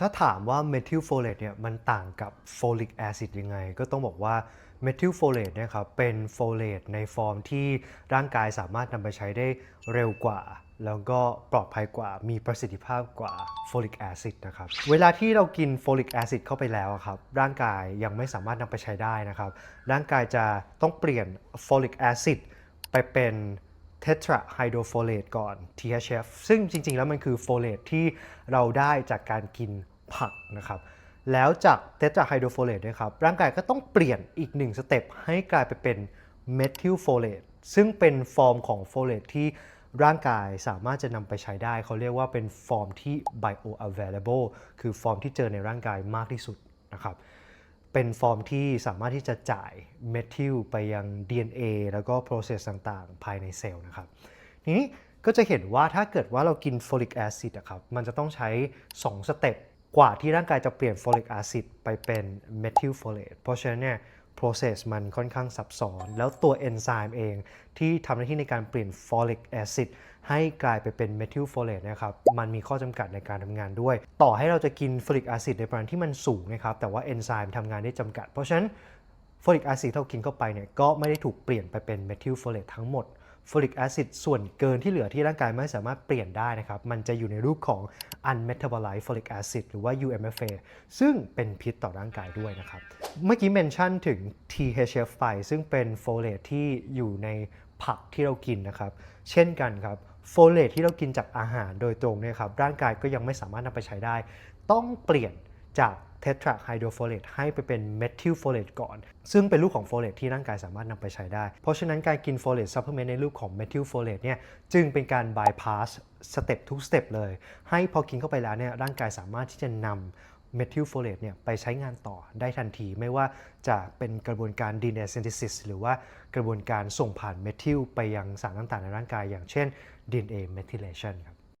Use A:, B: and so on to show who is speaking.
A: ถ้าถามว่าเมทิลโฟเลตเนี่ยมันต่างกับโฟลิกแอซิดยังไง ก็ต้องบอกว่าเมทิลโฟเลตเนี่ยครับเป็นโฟเลตในฟอร์มที่ร่างกายสามารถนำไปใช้ได้เร็วกว่า แล้วก็ปลอดภัยกว่ามีประสิทธิภาพกว่าโฟลิกแอซิดนะครับเวลาที่เรากินโฟลิกแอซิดเข้าไปแล้วครับร่างกายยังไม่สามารถนำไปใช้ได้นะครับ ร่างกายจะต้องเปลี่ยนโฟลิกแอซิดไปเป็น เทตราไฮโดรโฟเลตก่อน THF ซึ่งจริงๆ แล้วมันคือโฟเลตที่เราได้จากการกินผักนะครับ แล้วจากเทตราไฮโดรโฟเลตนะครับร่างกายก็ต้องเปลี่ยนอีกหนึ่งสเต็ปให้กลายไปเป็นเมทิลโฟเลตซึ่งเป็นฟอร์มของโฟเลตที่ร่างกายสามารถจะนำไปใช้ได้ เขาเรียกว่าเป็นฟอร์มที่ bioavailable คือฟอร์มที่เจอในร่างกายมากที่สุดนะครับ เป็นฟอร์มที่สามารถที่จะจ่ายเมทิลไปยัง DNA แล้วก็โปรเซสต่างๆ ภายในเซลล์นะครับ ทีนี้ก็จะเห็นว่าถ้าเกิดว่าเรากินโฟลิกแอซิดอะครับมันจะต้องใช้ 2 สเต็ปกว่าที่ร่างกายจะเปลี่ยนโฟลิกแอซิดไปเป็นเมทิลโฟเลตเพราะฉะนั้นเนี่ย process มันค่อนข้างซับซ้อน แล้วตัวเอนไซม์เองที่ทำหน้าที่ในการเปลี่ยนโฟลิกแอซิดให้กลายไปเป็นเมทิลโฟเลตนะครับ มันมีข้อจำกัดในการทำงานด้วย ต่อให้เราจะกินโฟลิกแอซิดในปริมาณที่มันสูงนะครับ แต่ว่าเอนไซม์ทำงานได้จำกัด เพราะฉะนั้นโฟลิกแอซิดที่เรากินเข้าไปเนี่ยก็ไม่ได้ถูกเปลี่ยนไปเป็นเมทิลโฟเลตทั้งหมด โฟลิกแอซิดส่วนเกินที่เหลือที่ร่างกายไม่สามารถเปลี่ยนได้นะครับ มันจะอยู่ในรูปของ unmetabolized folic acid หรือว่า UMFA ซึ่งเป็นพิษต่อร่างกายด้วยนะครับ เมื่อกี้เมนชั่นถึง THF ไปซึ่งเป็นโฟเลตที่อยู่ในผักที่เรากินนะครับ เช่นกันครับโฟเลตที่เรากินจากอาหารโดยตรงเนี่ยครับร่างกายก็ยังไม่สามารถนำไปใช้ได้ ต้องเปลี่ยนจาก เทตราไฮโดรโฟเลตให้ไปเป็นเมทิลโฟเลตก่อน ซึ่งเป็นรูปของโฟเลตที่ร่างกายสามารถนำไปใช้ได้ เพราะฉะนั้นการกินโฟเลตซัพพลีเมนต์ในรูปของเมทิลโฟเลตเนี่ยจึงเป็นการบายพาสสเต็ปทุกสเต็ปเลย ให้พอกินเข้าไปแล้วเนี่ยร่างกายสามารถที่จะนำเมทิลโฟเลตเนี่ยไปใช้งานต่อได้ทันที ไม่ว่าจะเป็นกระบวนการ DNA synthesis หรือว่ากระบวนการส่งผ่านเมทิลไปยังสารต่างๆในร่างกาย อย่างเช่น DNA methylation ครับ